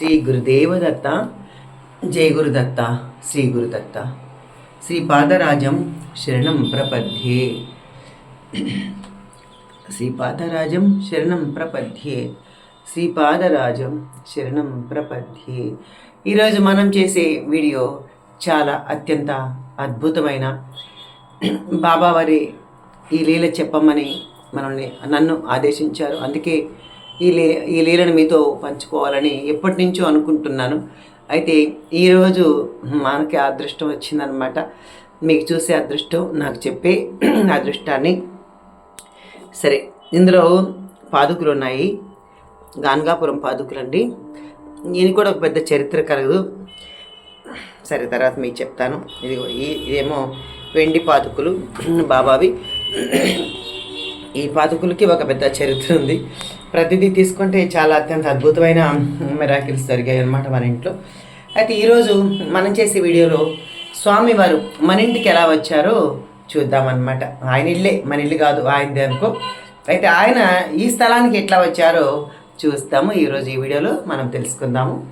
శ్రీ గురుదేవదత్త జయ గురుదత్త శ్రీ గురుదత్త శ్రీ పాదరాజం శరణం ప్రపద్యే. శ్రీ పాదరాజం శరణం ప్రపద్యే. శ్రీ పాదరాజం శరణం ప్రపద్యే. ఈరోజు మనం చేసే వీడియో చాలా అత్యంత అద్భుతమైన. బాబావారి ఈ లీల చెప్పమని మనల్ని నన్ను ఆదేశించారు. అందుకే ఈ లీ ఈ లీలను మీతో పంచుకోవాలని ఎప్పటి నుంచో అనుకుంటున్నాను. అయితే ఈరోజు మనకి అదృష్టం వచ్చిందనమాట మీకు చూసే అదృష్టం నాకు చెప్పే అదృష్టాన్ని. సరే ఇందులో పాదుకులు ఉన్నాయి. గాన్గాపురం పాదుకులు అండి ఈయన కూడా ఒక పెద్ద చరిత్ర కలదు. సరే తర్వాత మీకు చెప్తాను. ఇది ఇదేమో వెండి పాదుకులు. బాబావి. ఈ పాదుకులకి ఒక పెద్ద చరిత్ర ఉంది. ప్రతిదీ తీసుకుంటే చాలా అత్యంత అద్భుతమైన మెరాకిల్స్ జరిగాయి అనమాట మన ఇంట్లో. అయితే ఈరోజు మనం చేసే వీడియోలో స్వామివారు మన ఇంటికి ఎలా వచ్చారో చూద్దామన్నమాట. ఆయన ఇల్లే మన ఇల్లు కాదు ఆయనది అనుకో. అయితే ఆయన ఈ స్థలానికి ఎట్లా వచ్చారో చూస్తాము. ఈరోజు ఈ వీడియోలో మనం తెలుసుకుందాము.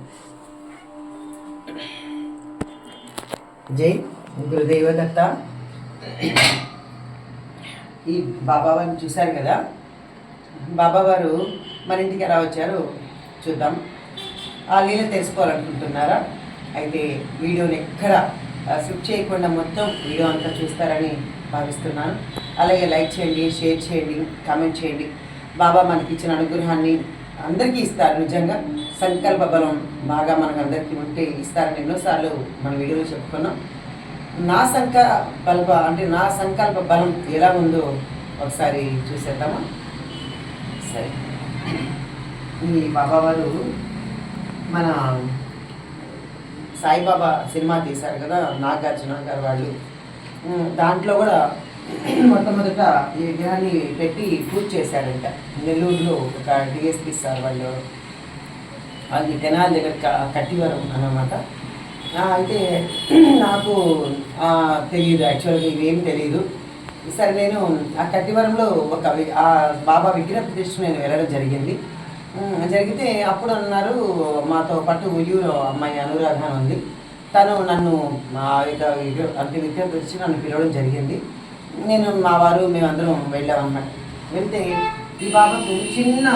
జై గురుదేవదత్త. ఈ బాబావారిని చూశారు కదా? బాబావారు మన ఇంటికి ఎలా వచ్చారు చూద్దాం. ఆ లీల తెలుసుకోవాలనుకుంటున్నారా? అయితే వీడియోని ఎక్కడ స్కిప్ చేయకుండా మొత్తం వీడియో అంతా చూస్తారని భావిస్తున్నాను. అలాగే లైక్ చేయండి షేర్ చేయండి కామెంట్ చేయండి. బాబా మనకి ఇచ్చిన అనుగ్రహాన్ని అందరికీ ఇస్తారు నిజంగా. సంకల్ప బలం బాగా మనకు అందరికీ ఉంటే ఇస్తారని ఎన్నోసార్లు మన వీడియోలో చెప్పుకున్నాం. నా సంకల్ప అంటే నా సంకల్ప బలం ఎలా ఉందో ఒకసారి చూసేద్దామా? సరే. ఈ బాబావారు మన సాయిబాబా సినిమా తీశారు కదా నాగార్జున గారు వాళ్ళు. దాంట్లో కూడా మొట్టమొదట ఈ విగ్రహాన్ని పెట్టి పూజ చేశారంట. నెల్లూరులో ఒక డిఎస్పీ సార్ వాళ్ళు. అది తెనాల దగ్గర కట్టివరం అన్నమాట. అయితే నాకు తెలియదు యాక్చువల్గా ఇవేమి తెలియదు సరే నేను ఆ కట్టివరంలో ఒక వి- ఆ బాబా విగ్రహ ప్రతిష్ఠ నేను వెళ్ళడం జరిగింది. జరిగితే అప్పుడు అన్నారు మాతో పాటు ఉయ్యూరు అమ్మాయి అనురాధ ఉంది. తను నన్ను మా యొక్క అంటే విగ్రహ ప్రతిష్ఠ నన్ను పిలవడం జరిగింది. నేను మా వారు మేమందరం వెళ్ళామన్నమాట. వెళ్తే ఈ బాబాకు చిన్న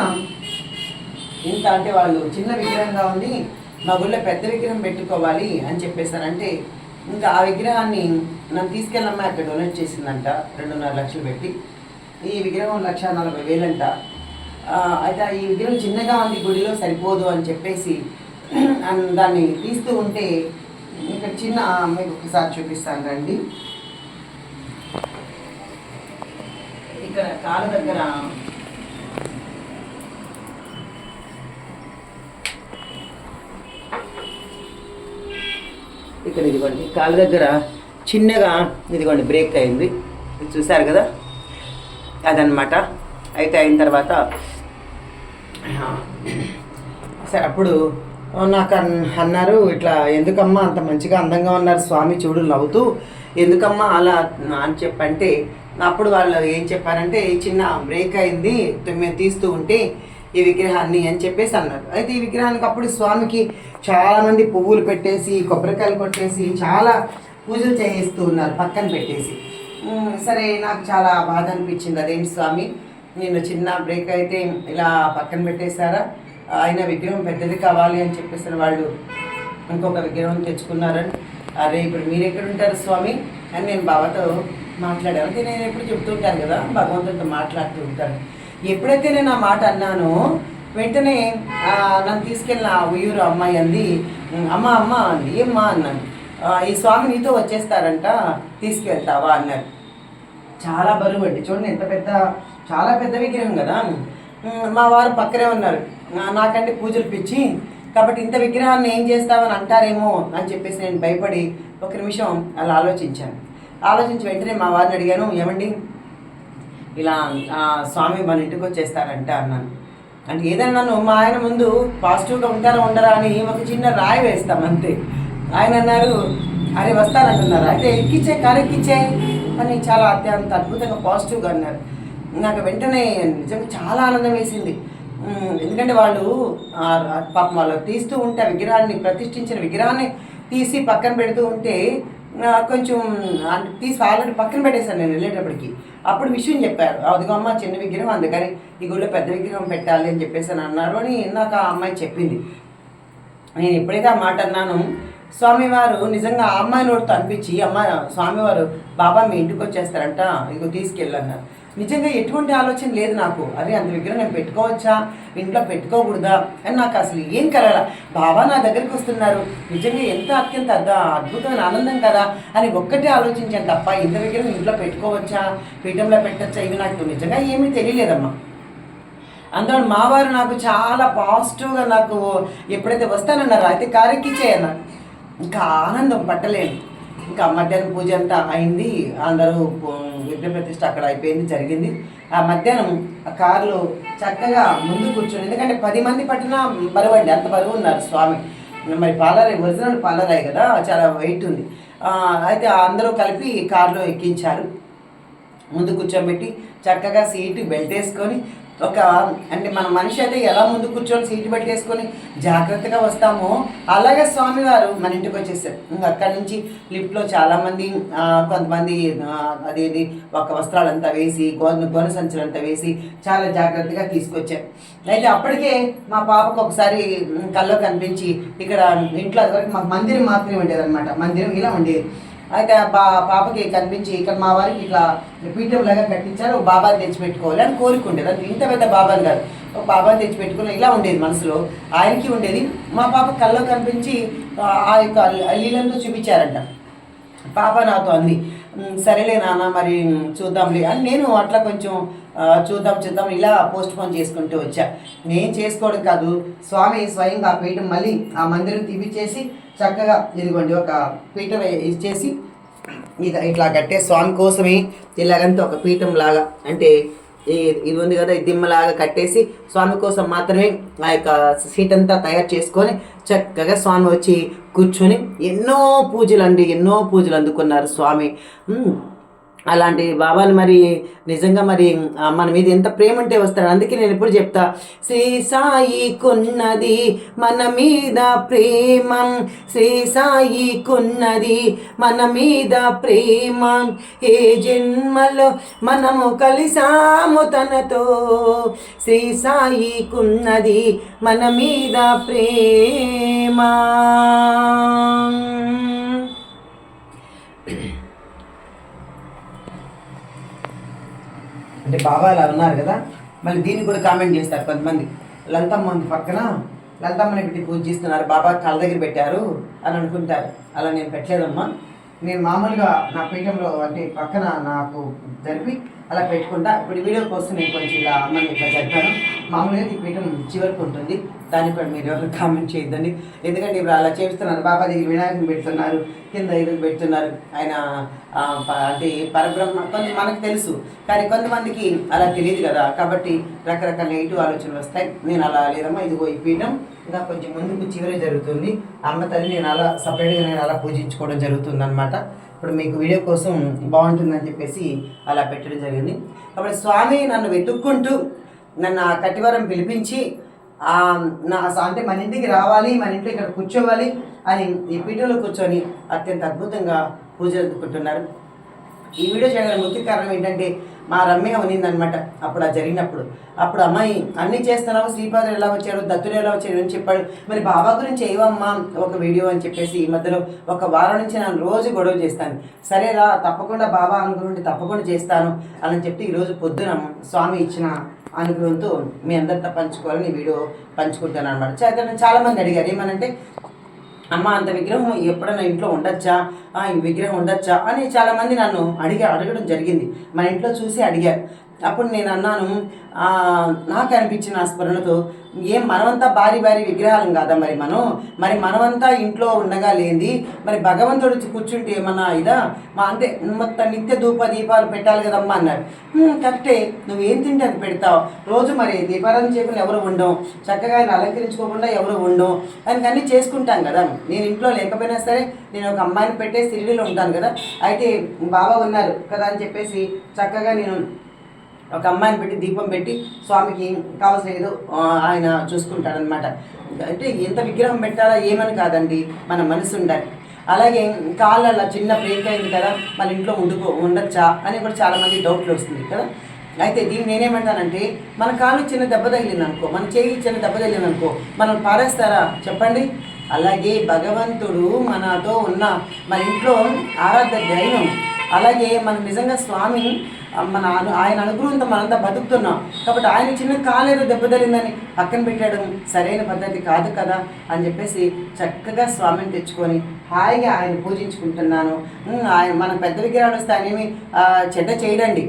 ఇంత అంటే వాళ్ళు చిన్న విగ్రహంగా ఉంది మా ఊళ్ళో పెద్ద విగ్రహం పెట్టుకోవాలి అని చెప్పేశారంటే ఇంకా ఆ విగ్రహాన్ని నన్ను తీసుకెళ్ళమ్మా అక్కడ డొనేట్ చేసిందంట రెండున్నర లక్షలు పెట్టి. ఈ విగ్రహం లక్ష నలభై వేలంట. అయితే ఈ విగ్రహం చిన్నగా ఉంది గుడిలో సరిపోదు అని చెప్పేసి దాన్ని తీస్తూ ఉంటే ఇక్కడ చిన్న మీకు ఒకసారి చూపిస్తాను రండి. ఇక్కడ కాలు దగ్గర ఇక్కడ ఇదిగోండి కాలు దగ్గర చిన్నగా ఇదిగోండి బ్రేక్ అయింది. ఇది చూసారు కదా? అదనమాట అయితే అయిన తర్వాత సరే అప్పుడు నాకు అన్నారు ఇట్లా ఎందుకమ్మా అంత మంచిగా అందంగా ఉన్నారు? స్వామి చూడు నవ్వుతూ ఎందుకమ్మా అలా అని చెప్పంటే అప్పుడు వాళ్ళు ఏం చెప్పారంటే చిన్న బ్రేక్ అయింది మేము తీస్తూ ఉంటే ఈ విగ్రహాన్ని అని చెప్పేసి అన్నారు అయితే ఈ విగ్రహానికి అప్పుడు స్వామికి చాలామంది పువ్వులు పెట్టేసి కొబ్బరికాయలు కొట్టేసి చాలా పూజలు చేయిస్తూ ఉన్నారు పక్కన పెట్టేసి. సరే నాకు చాలా బాధ అనిపించింది. అదేంటి స్వామి? నేను చిన్న బ్రేక్ అయితే ఇలా పక్కన పెట్టేశారా? ఆయన విగ్రహం పెద్దది కావాలి అని చెప్పేసిన వాళ్ళు ఇంకొక విగ్రహం తెచ్చుకున్నారని. అరే ఇప్పుడు మీరు ఎక్కడ ఉంటారు స్వామి? అని నేను బాబాతో మాట్లాడాను. అంటే నేను ఎప్పుడు చెప్తుంటాను కదా భగవంతుడితో మాట్లాడుతూ ఉంటాను. ఎప్పుడైతే నేను ఆ మాట అన్నానో వెంటనే నన్ను తీసుకెళ్ళిన ఆ ఉయ్యూరు అమ్మాయి అంది అమ్మ అమ్మ అంది. ఏమ్మా అన్నాను. ఈ స్వామి నీతో వచ్చేస్తారంట తీసుకెళ్తావా అన్నారు. చాలా బరువు అండి. చూడండి ఎంత పెద్ద చాలా పెద్ద విగ్రహం కదా మా వారు పక్కనే ఉన్నారు. నాకంటే పూజలు పిచ్చి. కాబట్టి ఇంత విగ్రహాన్ని ఏం చేస్తావని అంటారేమో అని చెప్పేసి నేను భయపడి ఒక నిమిషం అలా ఆలోచించాను. ఆలోచించి వెంటనే మా వారిని అడిగాను ఏమండి ఇలా స్వామి మన ఇంటికి వచ్చేస్తారంట అన్నాను. అంటే ఏదన్నా నన్ను మా ఆయన ముందు పాజిటివ్గా ఉంటారా ఉండరా అని ఒక చిన్న రాయి వేస్తాం అంతే. ఆయన అన్నారు అరే వస్తానంటున్నారు. అయితే ఎక్కిచ్చే కారు ఎక్కిచ్చే. అని చాలా అత్యంత అద్భుతంగా పాజిటివ్గా అన్నారు. నాకు వెంటనే నిజంగా చాలా ఆనందం వేసింది. ఎందుకంటే వాళ్ళు పాపం వాళ్ళు తీస్తూ ఉంటే విగ్రహాన్ని ప్రతిష్ఠించిన విగ్రహాన్ని తీసి పక్కన పెడుతూ ఉంటే కొంచెం అంటే తీసి ఆల్రెడీ పక్కన పెట్టేశాను నేను వెళ్ళేటప్పటికి. అప్పుడు విషయం చెప్పారు. అదిగో అమ్మ చిన్న విగ్రహం అందుకని ఈ గుళ్ళో పెద్ద విగ్రహం పెట్టాలి అని చెప్పేసి అని అన్నారు అని నాకు ఆ అమ్మాయి చెప్పింది. నేను ఎప్పుడైతే ఆ మాట అన్నాను స్వామివారు నిజంగా ఆ అమ్మాయి నోటితో అనిపించి అమ్మ స్వామివారు బాబా మీ ఇంటికి వచ్చేస్తారంట ఇదిగో తీసుకెళ్ళన్నారు నిజంగా ఎటువంటి ఆలోచన లేదు నాకు. అరే అంత విగ్రహం నేను పెట్టుకోవచ్చా? ఇంట్లో పెట్టుకోకూడదా? అని నాకు అసలు ఏం కలగల బాబా నా దగ్గరికి వస్తున్నారు. నిజంగా ఎంత అత్యంత అద్భుతమైన ఆనందం కదా? అని ఒక్కటే ఆలోచించాను తప్ప ఇంత విగ్రహం ఇంట్లో పెట్టుకోవచ్చా? పీఠంలో పెట్టచ్చా? ఇవి నాకు నిజంగా ఏమీ తెలియలేదమ్మా. అందులో మావారు నాకు చాలా పాజిటివ్గా నాకు ఎప్పుడైతే వస్తానన్నారో అయితే కారెక్కిచ్చేయన్నారు ఇంకా ఆనందం పట్టలేను. ఇంకా మధ్యాహ్నం పూజ అంతా అయింది. అందరూ విగ్రహ ప్రతిష్ట అక్కడ అయిపోయింది జరిగింది. ఆ మధ్యాహ్నం ఆ కారులో చక్కగా ముందు కూర్చొని ఎందుకంటే పది మంది పట్టిన బరువండి అంత బరువు ఉన్నారు స్వామి. మరి పాలరాయి ఒరిజినల్ పాలరాయి కదా చాలా వెయిట్ ఉంది. అయితే అందరూ కలిపి కారులో ఎక్కించారు. ముందు కూర్చోబెట్టి చక్కగా సీటు బెల్ట్ వేసుకొని ఒక అంటే మన మనిషి అయితే ఎలా ముందు కూర్చొని సీటు పెట్టేసుకొని జాగ్రత్తగా వస్తామో అలాగే స్వామివారు మన ఇంటికి వచ్చేసారు. ఇంకా అక్కడి నుంచి లిఫ్ట్లో చాలామంది కొంతమంది అదేది ఒక వస్త్రాలంతా వేసి గోధుమ గోన సంచులంతా వేసి చాలా జాగ్రత్తగా తీసుకొచ్చారు. అయితే అప్పటికే మా పాపకు ఒకసారి ఉమ్, కల్లో కనిపించి ఇక్కడ ఇంట్లో అదివరకు మాకు మందిరం మాత్రమే ఉండేది అనమాట మందిరం ఇలా ఉండేది. అయితే బా పాపకి కనిపించి ఇక్కడ మా వారికి ఇట్లా పీఠం లాగా కట్టించారు ఒక బాబాని తెచ్చిపెట్టుకోవాలి అని కోరుకుండేది. అది ఇంత పెద్ద బాబాని కాదు. ఒక బాబాని తెచ్చిపెట్టుకుని ఇలా ఉండేది మనసులో. ఆయనకి ఉండేది మా పాప కల్లో కనిపించి ఆ యొక్క లీలంతో చూపించారంట. పాప నాతో అంది సరేలే నాన్న మరి చూద్దాంలే. అని నేను అట్లా కొంచెం చూద్దాం చూద్దాం. ఇలా పోస్ట్ పోన్ చేసుకుంటూ వచ్చా. నేను చేసుకోవడం కాదు స్వామి స్వయంగా ఆ పీఠం మళ్ళీ ఆ మందిరం తీపిచ్చేసి చక్కగా ఇదిగోండి ఒక పీఠం ఇచ్చేసి ఇది ఇట్లా కట్టే స్వామి కోసమే ఇలాగంతా ఒక పీఠం లాగా అంటే ఇది ఉంది కదా దిమ్మలాగా కట్టేసి స్వామి కోసం మాత్రమే ఆ యొక్క సీట్ అంతా తయారు చేసుకొని చక్కగా స్వామి వచ్చి కూర్చొని ఎన్నో పూజలు అండి ఎన్నో పూజలు అందుకున్నారు స్వామి. అలాంటి బాబాలు మరి నిజంగా మరి మన మీద ఎంత ప్రేమ ఉంటే వస్తాడు. అందుకే నేను ఎప్పుడు చెప్తా శ్రీ సాయి కున్నది మన మీద ప్రేమ. శ్రీ సాయి కున్నది మన మీద ప్రేమ. ఏ జన్మలో మనము కలిసాము తనతో. శ్రీ సాయి కున్నది మన మీద ప్రేమ. అంటే బాబా అలా ఉన్నారు కదా మళ్ళీ దీన్ని కూడా కామెంట్ చేస్తారు కొంతమంది. లలితమ్మ పక్కన లలితమ్మని పెట్టి పూజ చేస్తున్నారు బాబా కళ్ళ దగ్గర పెట్టారు అని అనుకుంటారు. అలా నేను పెట్టలేదమ్మా. నేను మామూలుగా నా పీఠంలో అంటే పక్కన నాకు జరిపి అలా పెట్టుకుంటా. ఇప్పుడు వీడియో కోసం నేను కొంచెం ఇలా అమ్మని ఇట్లా చెప్పాను మామూలుగా ఈ పీఠం చివరికి ఉంటుంది. దాన్ని కూడా మీరు ఎవరు కామెంట్ చేయొద్దండి. ఎందుకంటే ఇప్పుడు అలా చేస్తున్నారు బాబా దగ్గర వినాయకుని పెడుతున్నారు కింద ఇది పెడుతున్నారు. ఆయన అంటే పరబ్రహ్మ కొంత మనకు తెలుసు. కానీ కొంతమందికి అలా తెలియదు కదా. కాబట్టి రకరకాల నెగిటివ్ ఆలోచనలు వస్తాయి. నేను అలా లేదమ్మా ఇదిగో ఈ పీఠం. ఇంకా కొంచెం ముందుకు చివరి జరుగుతుంది. అమ్మ తల్లి నేను అలా సపరేట్గా నేను అలా పూజించుకోవడం జరుగుతుంది అనమాట ఇప్పుడు మీకు వీడియో కోసం బాగుంటుందని చెప్పేసి అలా పెట్టడం జరిగింది. కాబట్టి స్వామి నన్ను వెతుక్కుంటూ నన్ను ఆ కటివరం పిలిపించి నా అంటే మన ఇంటికి రావాలి మన ఇంట్లో ఇక్కడ కూర్చోవాలి అని ఈ పీఠంలో కూర్చొని అత్యంత అద్భుతంగా పూజలు అందుకుంటున్నారు ఈ వీడియో చేయడానికి ముఖ్య కారణం ఏంటంటే మా రమ్య ఉన్నిందనమాట అప్పుడు ఆ జరిగినప్పుడు. అప్పుడు అమ్మాయి అన్ని చేస్తున్నావు శ్రీపాదులు ఎలా వచ్చారు దత్తులు ఎలా వచ్చారు అని చెప్పాడు. మరి బాబా గురించి ఏవమ్మా? ఒక వీడియో అని చెప్పేసి ఈ మధ్యలో ఒక వారం నుంచి నేను రోజు గొడవ చేస్తాను. సరేరా తప్పకుండా బాబా అనుగ్రహం తప్పకుండా చేస్తాను అని చెప్పి ఈరోజు పొద్దున స్వామి ఇచ్చిన అనుగ్రహంతో మీ అందరితో పంచుకోవాలని వీడియో పంచుకుంటాను అనమాట చాలా చాలామంది అడిగారు. ఏమనంటే అమ్మ అంత విగ్రహం ఎప్పుడైనా ఇంట్లో ఉండొచ్చా? ఆ, ఈ విగ్రహం ఉండొచ్చా? అని చాలామంది నన్ను అడిగా అడగడం జరిగింది. మన ఇంట్లో చూసి అడిగారు. అప్పుడు నేను అన్నాను నాకు అనిపించిన ఆ స్మరణతో ఏం మనమంతా భారీ భారీ విగ్రహాలం కాదా మరి మనం? మరి మనమంతా ఇంట్లో ఉండగా లేనిది మరి భగవంతుడు కూర్చుంటే ఏమన్నా ఇదా? మా అంటే మొత్తం నిత్య ధూప దీపాలు పెట్టాలి కదమ్మా అన్నారు కరెక్టే. నువ్వేం తింటే అది పెడతావు? రోజు మరి దీపారాధన చేయకుండా ఎవరు ఉండవు చక్కగా ఆయన అలంకరించుకోకుండా ఎవరు ఉండవు ఆయనకి అన్నీ చేసుకుంటాం కదా. నేను ఇంట్లో లేకపోయినా సరే నేను ఒక అమ్మాయిని పెట్టే సిరిడిలో ఉంటాను కదా. అయితే బాబా ఉన్నారు కదా అని చెప్పేసి చక్కగా నేను ఒక అమ్మాయిని పెట్టి దీపం పెట్టి స్వామికి కావాల్సిన ఏదో ఆయన చూసుకుంటాడనమాట అంటే ఎంత విగ్రహం పెట్టాలా ఏమని కాదండి మన మనసు ఉండాలి. అలాగే కాళ్ళ చిన్న బ్రేక్ అయింది కదా మన ఇంట్లో ఉండుకో ఉండొచ్చా అని కూడా చాలామంది డౌట్లు వస్తుంది కదా. అయితే దీన్ని నేనేమంటానంటే మన కాలు చిన్న దెబ్బ తగిలింది అనుకో మన చేయి చిన్న దెబ్బ తగిలింది అనుకో మనం పారేస్తారా? చెప్పండి. అలాగే భగవంతుడు మనతో ఉన్న మన ఇంట్లో ఆరాధ్య దైవం అలాగే మనం నిజంగా స్వామి మన ఆయన అనుగ్రహంతో మనంతా బతుకుతున్నాం. కాబట్టి ఆయన చిన్న కాలేదో దెబ్బతలిందని పక్కన పెట్టడం సరైన పద్ధతి కాదు కదా అని చెప్పేసి చక్కగా స్వామిని తెచ్చుకొని హాయిగా ఆయన పూజించుకుంటున్నాను. ఆయన మన పెద్ద విగ్రహాలు వస్తే ఆయనేమి చెడ్డ చేయడండి.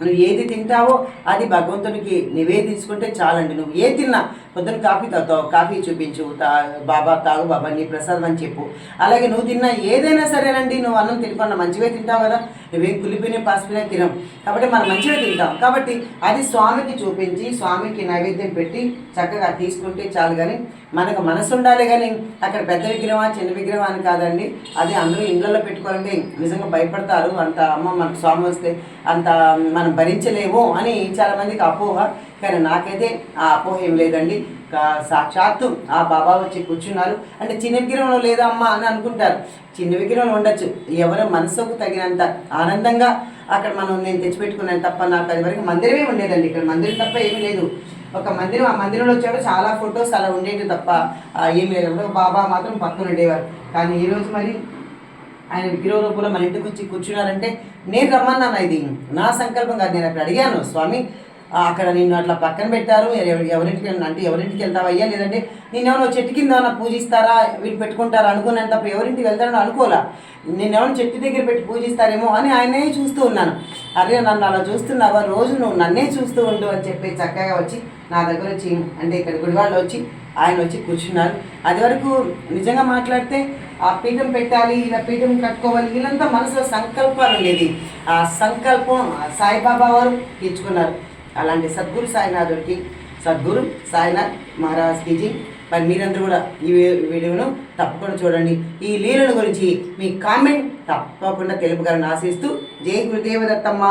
నువ్వు ఏది తింటావో అది భగవంతునికి నివేదించుకుంటే చాలండి. నువ్వు ఏ తిన్నా పొద్దున కాఫీ తాగుతావు కాఫీ చూపించు తా బాబా తాగు బాబా నీ ప్రసాదం అని చెప్పు. అలాగే నువ్వు తిన్న ఏదైనా సరేనండి నువ్వు అన్నం తినుకున్న మంచిగా తింటావు కదా? నువ్వేం కులిపిన పాసిపోయినా తినం. కాబట్టి మనం మంచిగా తింటాం. కాబట్టి అది స్వామికి చూపించి స్వామికి నైవేద్యం పెట్టి చక్కగా తీసుకుంటే చాలు కానీ మనకు మనసు ఉండాలి కానీ అక్కడ పెద్ద విగ్రహమా చిన్న విగ్రహం అని కాదండి. అది అందరూ ఇళ్ళల్లో పెట్టుకోవాలంటే నిజంగా భయపడతారు. అంత అమ్మ మనకు స్వామి వస్తే అంత మనం భరించలేము అని చాలామందికి అపోహ. కానీ నాకైతే ఆ అపోహ ఏం లేదండి సాక్షాత్తు ఆ బాబా వచ్చి కూర్చున్నారు. అంటే చిన్న విగ్రహంలో లేదా అమ్మ అని అనుకుంటారు. చిన్న విగ్రహంలో ఉండొచ్చు. ఎవరి మనసుకు తగినంత ఆనందంగా అక్కడ మనం నేను తెచ్చిపెట్టుకున్నాను తప్ప నాకు అది వరకు మందిరమే ఉండేదండి. ఇక్కడ మందిరం తప్ప ఏమీ లేదు. ఒక మందిరం ఆ మందిరంలో వచ్చాక చాలా ఫొటోస్ అలా ఉండేవి తప్ప ఏమి ఏం లేదు బాబా మాత్రం పక్కన ఉండేవారు. కానీ ఈరోజు మరి ఆయన విగ్రహ రూపంలో మన ఇంటికి వచ్చి కూర్చున్నారంటే నేను రమ్మన్నాను ఇది నా సంకల్పం కాదు. నేను అక్కడ అడిగాను స్వామి అక్కడ నిన్ను అట్లా పక్కన పెట్టారు. ఎవరింటికి అంటే ఎవరింటికి వెళ్తావయ్యా? లేదంటే నేను ఏమైనా చెట్టు కింద ఏమైనా పూజిస్తారా? వీళ్ళు పెట్టుకుంటారా? అనుకున్నాను తప్ప ఎవరింటికి వెళ్తారని అనుకోలా. నేను ఏమైనా చెట్టు దగ్గర పెట్టి పూజిస్తారేమో అని ఆయనే చూస్తూ ఉన్నాను. అరే నన్ను అలా చూస్తున్నావా? రోజు నువ్వు నన్నే చూస్తూ ఉండు అని చెప్పి చక్కగా వచ్చి నా దగ్గర వచ్చి అంటే ఇక్కడ గుడివాళ్ళు వచ్చి ఆయన వచ్చి కూర్చున్నారు. అది వరకు నిజంగా మాట్లాడితే ఆ పీఠం పెట్టాలి ఇలా పీఠం కట్టుకోవాలి వీళ్ళంతా మనసులో సంకల్పాలు ఉండేది. ఆ సంకల్పం సాయిబాబా వారు తీర్చుకున్నారు. అలాంటి సద్గురు సాయినాథుడికి సద్గురు సాయినాథ్ మహారాజ్కి జీ. మరి మీరందరూ కూడా ఈ వీడియోను తప్పకుండా చూడండి. ఈ లీలల గురించి మీ కామెంట్ తప్పకుండా తెలుపగలను ఆశిస్తూ జై గురుదేవదత్తమ్మ.